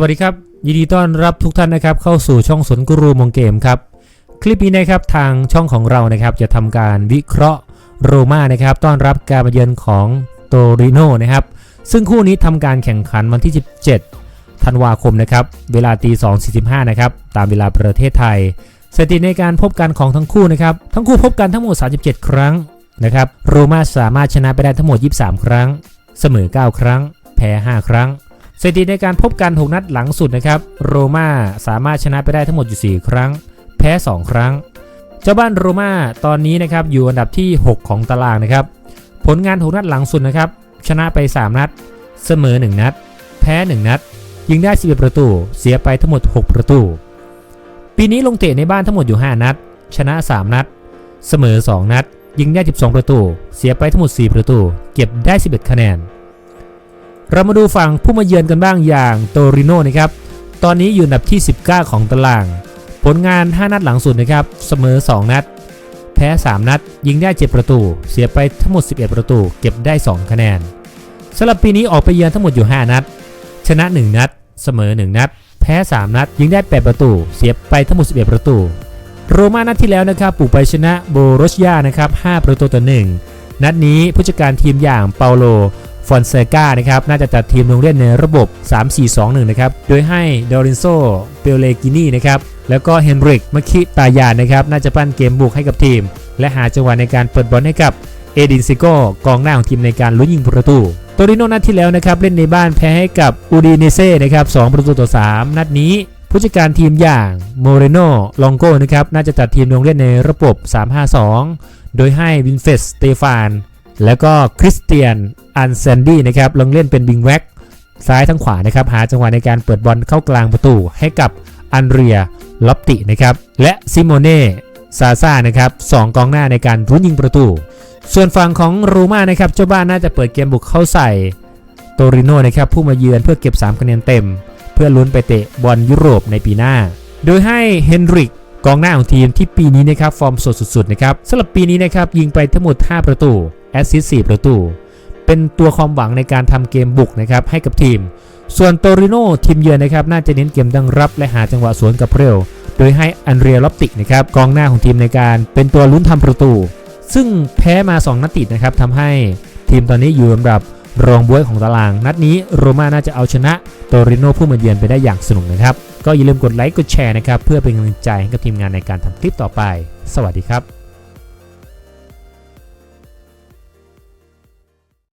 วัสดีครับ ยินดีต้อนรับทุกท่านนะครับเข้าสู่ช่องสนกุรูมงเกมครับ คลิปนี้นะครับทางช่องของเรานะครับจะทำการวิเคราะห์โรม่านะครับต้อนรับการมาเยือนของโตริโนนะครับซึ่งคู่นี้ทำการแข่งขันวันที่ 17 ธันวาคมนะครับเวลาตี2.45นะครับตามเวลาประเทศไทยสถิติในการพบกันของทั้งคู่นะครับทั้งคู่พบกันทั้งหมด 37 ครั้งนะครับโรม่าสามารถชนะไปได้ทั้งหมด 23 ครั้ง เสมอ 9 ครั้ง แพ้ 5 ครั้ง สถิติในการพบกัน 6 นัดหลังสุดนะครับ โรม่าสามารถชนะไปได้ทั้งหมดอยู่4ครั้ง แพ้ 2 ครั้ง เจ้าบ้านโรม่าตอนนี้นะครับอยู่อันดับที่ 6 ของตารางนะครับ ผลงาน6นัดหลังสุดนะครับ ชนะไป 3 นัด เสมอ 1 นัด แพ้ 1 นัด ยิงได้ 11 ประตู เสียไปทั้งหมด 6 ประตู ปีนี้ลงเตะในบ้านทั้งหมดอยู่ 5 นัด ชนะ 3 นัด เสมอ 2 นัด ยิงได้ 12 ประตู เสียไปทั้งหมด 4 ประตู เก็บได้ 11 คะแนน เรามาดูฝั่งผู้มาเยือนกันบ้างอย่างโตริโนนะครับ ตอนนี้อยู่อันดับที่ 19 ของตาราง ผลงาน 5 นัดหลังสุดนะครับ เสมอ 2 นัด แพ้ 3 นัด ยิงได้ 7 ประตู เสียไปทั้งหมด 11 ประตู เก็บได้ 2 คะแนนสำหรับปีนี้ออกไปเยือนทั้งหมดอยู่ 5 นัด ชนะ 1 นัด เสมอ 1 นัด แพ้ 3 นัด ยิงได้ 8 ประตู เสียไปทั้งหมด 11 ประตู โรม่านัดที่แล้วนะครับปลุกไปชนะโบโรชยานะครับ 5 ประตูต่อ 1 นัดนี้ผู้จัดการทีมอย่างเปาโล ฟอนเซกานะครับน่าจะจัดทีมลงเล่นในระบบ 3-4-2-1 นะครับ โดยให้เดอรินโซเปเลกินีนะครับแล้วก็เฮนริกมาคิตายานนะครับน่าจะปั้นเกมบุกให้กับทีม และหาจังหวะในการเปิดบอลให้กับเอดินซิโกกองหน้าของทีมในการลุ้นยิงประตูโตริโนนัดที่แล้วนะครับเล่นในบ้านแพ้ให้กับอูดิเนเซ่นะครับ2ประตูต่อ 3 นัดนี้ ผู้จัดการทีมอย่างโมเรโนลองโกนะครับน่าจะจัดทีมลงเล่นในระบบ 3-5-2 โดยให้วินเฟสสเตฟาน แล้วก็คริสเตียนอันเซนดี้นะครับลงเล่นเป็นบิงแว็กซ้ายทั้งขวานะครับ หาจังหวะในการเปิดบอลเข้ากลางประตูให้กับอันเรียล็อปตินะครับ และซิโมเน่ซาซ่านะครับสองกองหน้าในการรุนยิงประตู ส่วนฝั่งของรูมานะครับเจ้าบ้านน่าจะเปิดเกมบุกเข้าใส่โตริโนนะครับผู้มาเยือนเพื่อเก็บ 3 คะแนนเต็ม เพื่อลุ้นไปเตะบอลยุโรปในปีหน้า โดยให้เฮนริก กองหน้าของทีมที่ปีนี้นะครับฟอร์มสดสุดๆนะครับสำหรับปีนี้นะครับยิงไปทั้งหมด 5 ประตูแอสซิสต์4ประตู เป็นตัวความหวังในการทำเกมบุกนะครับให้กับทีม ส่วนโตริโนทีมเยือนนะครับน่าจะเน้นเกมดังรับ และหาจังหวะสวนกับเร็ว โดยให้อันเรียลอปติกนะครับกองหน้าของทีมในการเป็นตัวลุ้นทำประตู ซึ่งแพ้มา 2 นัดติดนะครับทำให้ทีมตอนนี้อยู่ลำดับรองบวยของตาราง นัดนี้โรม่าน่าจะเอาชนะโตริโนผู้มาเยือนไปได้อย่างสนุกนะครับ ก็อย่าลืมกดไลค์กดแชร์นะครับ เพื่อเป็นกำลังใจให้กับทีมงานในการทำคลิปต่อไป สวัสดีครับ